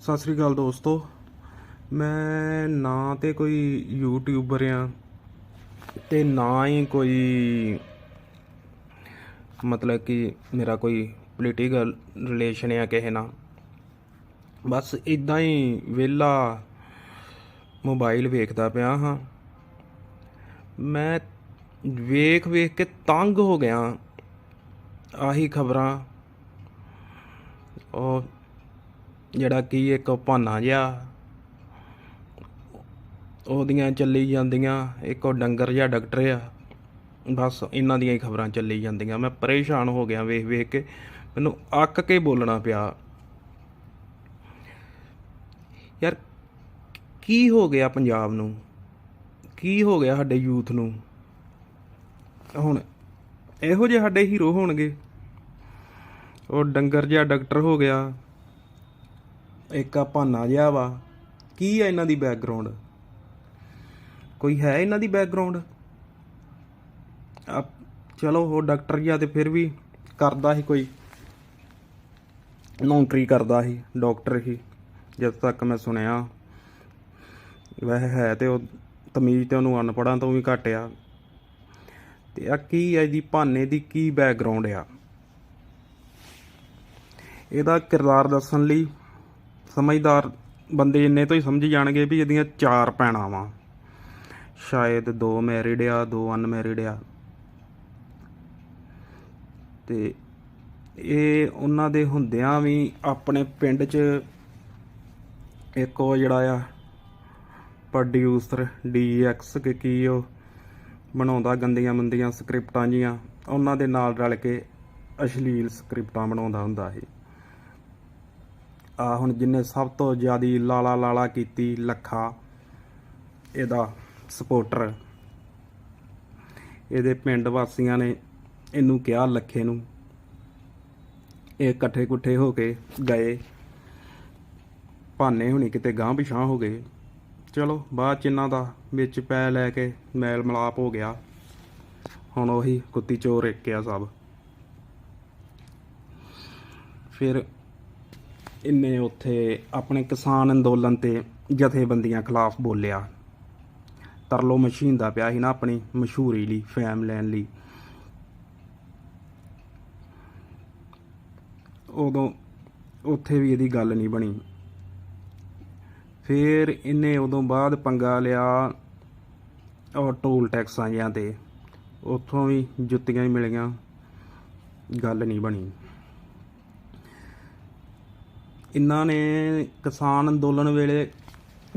ਸਤਿ ਸ੍ਰੀ ਅਕਾਲ ਦੋਸਤੋ। ਮੈਂ ਨਾ ਤੇ ਕੋਈ ਯੂਟਿਊਬਰ ਆ ਤੇ ਨਾ ਹੀ ਕੋਈ ਮਤਲਬ ਕਿ ਮੇਰਾ ਕੋਈ ਪੋਲੀਟੀਕਲ ਰਿਲੇਸ਼ਨ ਆ ਕਿਸੇ ਨਾਲ। ਬਸ ਇਦਾਂ ਹੀ ਵਿਹਲਾ ਮੋਬਾਈਲ ਵੇਖਦਾ ਪਿਆ ਹਾਂ। ਮੈਂ ਵੇਖ ਵੇਖ ਕੇ ਤੰਗ ਹੋ ਗਿਆ। ਆਹੀ ਖਬਰਾਂ। ਔਰ ਜਿਹੜਾ ਕਿ ਇੱਕ ਭਾਨਾ ਜਿਹਾ। ਉਹਦੀਆਂ ਚੱਲੀ ਜਾਂਦੀਆਂ, ਇੱਕ ਉਹ ਡੰਗਰ ਜਿਹਾ ਡਾਕਟਰ ਆ। ਬਸ ਇਹਨਾਂ ਦੀਆਂ ਹੀ ਖਬਰਾਂ ਚੱਲੀ ਜਾਂਦੀਆਂ। ਮੈਂ ਪਰੇਸ਼ਾਨ ਹੋ ਗਿਆ ਵੇਖ ਵੇਖ ਕੇ। ਮੈਨੂੰ ਅੱਕ ਕੇ ਬੋਲਣਾ ਪਿਆ। ਯਾਰ, ਕੀ ਹੋ ਗਿਆ ਪੰਜਾਬ ਨੂੰ? ਕੀ ਹੋ ਗਿਆ ਸਾਡੇ ਯੂਥ ਨੂੰ? ਹੁਣ ਇਹੋ ਜਿਹੇ ਸਾਡੇ ਹੀਰੋ ਹੋਣਗੇ। ਉਹ ਡੰਗਰ ਜਿਹਾ ਡਾਕਟਰ ਹੋ ਗਿਆ। ਇੱਕ ਆ ਭਾਨਾ ਜਿਹਾ ਵਾ। ਕੀ ਆ ਇਹਨਾਂ ਦੀ ਬੈਕਗ੍ਰਾਉਂਡ ਕੋਈ ਹੈ ਇਹਨਾਂ ਦੀ ਬੈਕਗ੍ਰਾਉਂਡ ਆ ਚਲੋ, ਉਹ ਡਾਕਟਰ ਗਿਆ ਤੇ ਫਿਰ ਵੀ ਕਰਦਾ ਸੀ ਕੋਈ। ਨੌਕਰੀ ਕਰਦਾ ਸੀ ਡਾਕਟਰ ਹੀ ਜਦ ਤੱਕ ਮੈਂ ਸੁਣਿਆ। ਵੈਸੇ ਹੈ ਤੇ ਉਹ ਤਮੀਜ਼ ਤੇ ਉਹਨੂੰ ਅਨਪੜਾਂ ਤੋਂ ਵੀ ਘੱਟ ਆ ਤੇ ਆ ਕੀ ਆ ਇਹਦੀ ਭਾਨੇ ਦੀ ਕੀ ਬੈਕਗ੍ਰਾਉਂਡ ਆ? ਇਹਦਾ ਕਿਰਦਾਰ ਦੱਸਣ ਲਈ ਸਮਝਦਾਰ ਬੰਦੇ ਇੰਨੇ ਤੋਂ ਹੀ ਸਮਝ ਜਾਣਗੇ ਵੀ ਇਹਦੀਆਂ ਚਾਰ ਭੈਣਾਂ ਵਾਂ ਸ਼ਾਇਦ ਦੋ ਮੈਰਿਡ ਆ, ਦੋ ਅਨਮੈਰਿਡ ਆ। ਤੇ ਇਹ ਉਹਨਾਂ ਦੇ ਹੁੰਦਿਆਂ ਵੀ ਆਪਣੇ ਪਿੰਡ 'ਚ ਇੱਕ ਉਹ ਜਿਹੜਾ ਆ ਪ੍ਰੋਡਿਊਸਰ ਡੀਐਕਸ ਕਿ ਕੀ ਉਹ ਬਣਾਉਂਦਾ ਗੰਦੀਆਂ ਮੰਦੀਆਂ ਸਕ੍ਰਿਪਟਾਂ ਜੀਆਂ। ਉਹਨਾਂ ਦੇ ਨਾਲ ਰਲ ਕੇ ਅਸ਼ਲੀਲ ਸਕ੍ਰਿਪਟਾਂ ਬਣਾਉਂਦਾ ਹੁੰਦਾ ਸੀ ਹੁਣ ਜਿਨੇ ਸਭ ਤੋਂ ਜ਼ਿਆਦੀ ਲਾਲਾ ਲਾਲਾ ਕੀਤੀ ਲੱਖਾ ਇਹਦਾ ਸਪੋਰਟਰ। ਇਹਦੇ ਪਿੰਡ ਵਾਸੀਆਂ ਨੇ ਇਹਨੂੰ ਕਿਹਾ ਲੱਖੇ ਨੂੰ। ਇਹ ਇਕੱਠੇ ਕੁੱਠੇ ਹੋ ਕੇ ਗਏ। ਭਾਨੇ ਹੁਣੀ ਕਿਤੇ ਗਾਂ ਪਿਛਾਂ ਹੋ ਗਏ। ਚਲੋ, ਬਾਅਦ ਚ ਇਹਨਾਂ ਦਾ ਵਿੱਚ ਪੈ ਲੈ ਕੇ ਮੈਲ ਮਲਾਪ ਹੋ ਗਿਆ। ਹੁਣ ਉਹੀ ਕੁੱਤੀ ਚੋਰ ਇੱਕ ਆ ਸਭ। ਫਿਰ ਇਹਨੇ ਉੱਥੇ ਆਪਣੇ ਕਿਸਾਨ ਅੰਦੋਲਨ ਤੇ ਜਥੇਬੰਦੀਆਂ ਖਿਲਾਫ ਬੋਲਿਆ। ਤਰਲੋ ਮਸ਼ੀਨ ਦਾ ਪਿਆ ਸੀ ਨਾ ਆਪਣੀ ਮਸ਼ਹੂਰੀ ਲਈ, ਫੈਮ ਲੈਣ ਲਈ। ਉਦੋਂ ਉੱਥੇ ਵੀ ਇਹਦੀ ਗੱਲ ਨਹੀਂ ਬਣੀ। ਫਿਰ ਇਹਨੇ ਉਦੋਂ ਬਾਅਦ ਪੰਗਾ ਲਿਆ ਔਰ ਟੋਲ ਟੈਕਸਾਂ ਜਿਆਂ ਤੇ। ਉੱਥੋਂ ਵੀ ਜੁੱਤੀਆਂ ਹੀ ਮਿਲੀਆਂ, ਗੱਲ ਨਹੀਂ ਬਣੀ। ਇਹਨਾਂ ਨੇ ਕਿਸਾਨ ਅੰਦੋਲਨ ਵੇਲੇ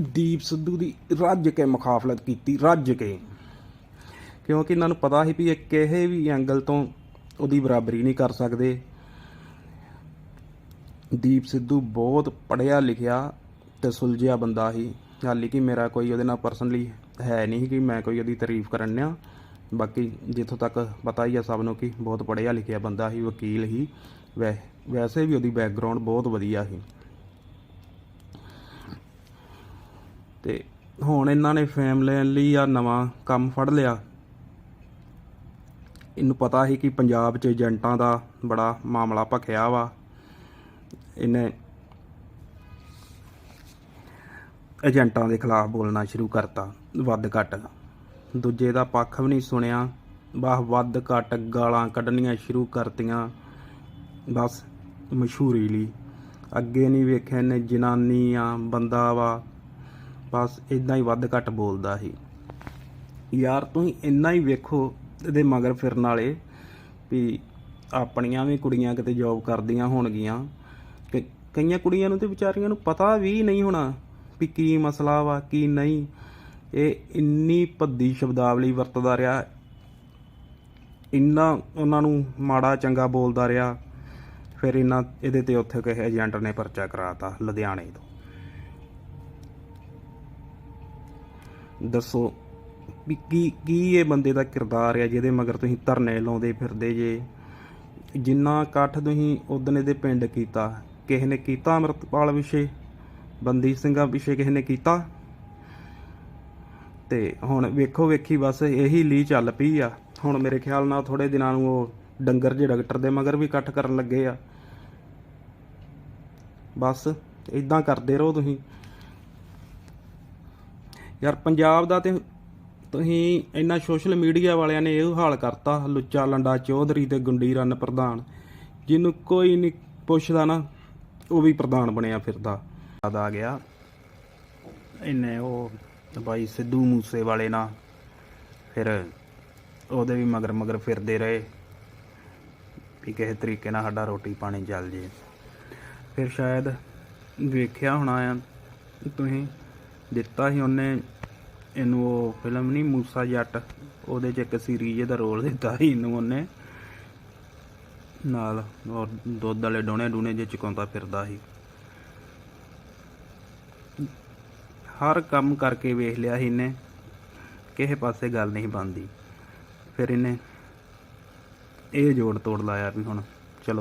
ਦੀਪ ਸਿੱਧੂ ਦੀ ਰੱਜ ਕੇ ਮੁਖਾਫਲਤ ਕੀਤੀ, ਰੱਜ ਕੇ। ਕਿਉਂਕਿ ਇਹਨਾਂ ਨੂੰ ਪਤਾ ਸੀ ਵੀ ਇਹ ਕਿਸੇ ਵੀ ਐਂਗਲ ਤੋਂ ਉਹਦੀ ਬਰਾਬਰੀ ਨਹੀਂ ਕਰ ਸਕਦੇ। ਦੀਪ ਸਿੱਧੂ ਬਹੁਤ ਪੜਿਆ ਲਿਖਿਆ ਤੇ ਸੁਲਝਿਆ ਬੰਦਾ ਸੀ। ਹਾਲੀ ਕਿ ਮੇਰਾ ਕੋਈ ਉਹਦੇ ਨਾਲ ਪਰਸਨਲੀ ਹੈ ਨਹੀਂ ਕਿ ਮੈਂ ਕੋਈ ਉਹਦੀ ਤਾਰੀਫ ਕਰਨ ਆ ਬਾਕੀ ਜਿੱਥੋਂ ਤੱਕ ਪਤਾ ਹੀ ਆ ਸਭ ਨੂੰ ਕਿ ਬਹੁਤ ਪੜ੍ਹਿਆ ਲਿਖਿਆ ਬੰਦਾ ਸੀ ਵਕੀਲ ਹੀ। ਵੈ, ਵੈਸੇ ਵੀ ਉਹਦੀ ਬੈਕਗ੍ਰਾਉਂਡ ਬਹੁਤ ਵਧੀਆ ਸੀ। ਤੇ ਹੁਣ ਇਹਨਾਂ ਨੇ ਫੇਮ ਲਈ ਆ ਨਵਾਂ ਕੰਮ ਫੜ ਲਿਆ। ਇਹਨੂੰ ਪਤਾ ਸੀ ਕਿ ਪੰਜਾਬ 'ਚ ਏਜੰਟਾਂ ਦਾ ਬੜਾ ਮਾਮਲਾ ਭਖਿਆ ਵਾ। ਇਹਨੇ ਏਜੰਟਾਂ ਦੇ ਖਿਲਾਫ ਬੋਲਣਾ ਸ਼ੁਰੂ ਕਰਤਾ, ਵੱਧ ਘੱਟ। ਦੂਜੇ ਦਾ ਪੱਖ ਵੀ ਨਹੀਂ ਸੁਣਿਆ। ਬਾਹ ਵੱਧ ਘੱਟ ਗਾਲਾਂ ਕੱਢਣੀਆਂ ਸ਼ੁਰੂ ਕਰਤੀਆਂ। ਬਸ, ਮਸ਼ਹੂਰੀ ਲਈ। ਅੱਗੇ ਨਹੀਂ ਵੇਖਿਆ ਨੇ ਜਨਾਨੀ ਆ, ਬੰਦਾ ਵਾ। ਬਸ ਇਦਾਂ ਹੀ ਵੱਧ ਘੱਟ ਬੋਲਦਾ ਸੀ। ਯਾਰ ਤੁਸੀਂ ਇੰਨਾ ਹੀ ਵੇਖੋ ਇਹਦੇ ਮਗਰ ਫਿਰਨ ਵਾਲੇ ਵੀ ਆਪਣੀਆਂ ਵੀ ਕੁੜੀਆਂ ਕਿਤੇ ਜੌਬ ਕਰਦੀਆਂ ਹੋਣਗੀਆਂ। ਕਿ ਕਈਆਂ ਕੁੜੀਆਂ ਨੂੰ ਤੇ ਵਿਚਾਰੀਆਂ ਨੂੰ ਪਤਾ ਵੀ ਨਹੀਂ ਹੋਣਾ ਵੀ ਕੀ ਮਸਲਾ ਵਾ, ਕੀ ਨਹੀਂ। ਇਹ ਇੰਨੀ ਭੱਦੀ ਸ਼ਬਦਾਵਲੀ ਵਰਤਦਾ ਰਿਹਾ। ਇੰਨਾ ਉਹਨਾਂ ਨੂੰ ਮਾੜਾ ਚੰਗਾ ਬੋਲਦਾ ਰਿਹਾ। ਫਿਰ ਇਹਨਾਂ ਇਹਦੇ ਤੇ ਉੱਥੇ ਕਿਸੇ ਏਜੰਟ ਨੇ ਪਰਚਾ ਕਰਾਤਾ ਲੁਧਿਆਣੇ ਤੋਂ। ਦੱਸੋ ਵੀ ਕੀ ਕੀ ਇਹ ਬੰਦੇ ਦਾ ਕਿਰਦਾਰ ਆ ਜਿਹਦੇ ਮਗਰ ਤੁਸੀਂ ਧਰਨੇ ਲਾਉਂਦੇ ਫਿਰਦੇ ਜੇ? ਜਿੰਨਾ ਇਕੱਠ ਤੁਸੀਂ ਉਦਣ ਇਹਦੇ ਪਿੰਡ ਕੀਤਾ, ਕਿਸੇ ਨੇ ਕੀਤਾ ਅੰਮ੍ਰਿਤਪਾਲ ਵਿਸ਼ੇ? ਬੰਦੀ ਸਿੰਘਾਂ ਵਿਸ਼ੇ ਕਿਸੇ ਨੇ ਕੀਤਾ? ਤੇ ਹੁਣ ਵੇਖੋ ਵੇਖੀ ਬਸ ਇਹੀ ਲੀ ਚੱਲ ਪਈ ਆ। ਹੁਣ ਮੇਰੇ ਖਿਆਲ ਨਾਲ ਥੋੜੇ ਦਿਨਾਂ ਨੂੰ ਉਹ ਡੰਗਰ ਜੇ ਡਾਕਟਰ ਦੇ ਮਗਰ ਵੀ ਇਕੱਠ ਕਰਨ ਲੱਗੇ ਆ। ਬਸ ਇਦਾਂ ਕਰਦੇ ਰਹੋ ਤੁਸੀਂ। ਯਾਰ ਪੰਜਾਬ ਦਾ ਤੇ ਤੁਸੀਂ ਇੰਨਾ ਸੋਸ਼ਲ ਮੀਡੀਆ ਵਾਲਿਆਂ ਨੇ ਇਹ ਹਾਲ ਕਰਤਾ, ਲੁੱਚਾ ਲੰਡਾ ਚੌਧਰੀ ਤੇ ਗੁੰਡੀ ਰਨ ਪ੍ਰਧਾਨ। ਜਿਹਨੂੰ ਕੋਈ ਨਹੀਂ ਪੁੱਛਦਾ ਨਾ, ਉਹ ਵੀ ਪ੍ਰਧਾਨ ਬਣਿਆ ਫਿਰਦਾ। ਆ ਗਿਆ। ਇਹਨੇ ਉਹ ਬਾਈ ਸਿੱਧੂ ਮੂਸੇ ਵਾਲੇ ਨਾਲ। ਫਿਰ ਉਹਦੇ ਵੀ ਮਗਰ ਮਗਰ ਫਿਰਦੇ ਰਹੇ ਵੀ ਕਿਸੇ ਤਰੀਕੇ ਨਾਲ ਸਾਡਾ ਰੋਟੀ ਪਾਣੀ ਚੱਲ ਜੇ। ਫਿਰ ਸ਼ਾਇਦ ਵੇਖਿਆ ਹੋਣਾ ਆ ਤੁਸੀਂ ਦਿੱਤਾ ਸੀ ਉਹਨੇ ਇਹਨੂੰ ਉਹ ਫਿਲਮ ਨਹੀਂ ਮੂਸਾ ਜੱਟ, ਉਹਦੇ 'ਚ ਇੱਕ ਸੀਰੀਜ਼ ਦਾ ਰੋਲ ਦਿੱਤਾ ਸੀ ਇਹਨੂੰ ਉਹਨੇ। ਨਾਲ ਔਰ ਦੁੱਧ ਵਾਲੇ ਡੋਣੇ ਡੂਣੇ ਜੇ ਚੁਕਾਉਂਦਾ ਫਿਰਦਾ ਸੀ। ਹਰ ਕੰਮ ਕਰਕੇ ਵੇਖ ਲਿਆ ਸੀ ਇਹਨੇ, ਕਿਸੇ ਪਾਸੇ ਗੱਲ ਨਹੀਂ ਬਣਦੀ। ਫਿਰ ਇਹਨੇ ਇਹ ਜੋੜ ਤੋੜ ਲਾਇਆ ਵੀ ਹੁਣ।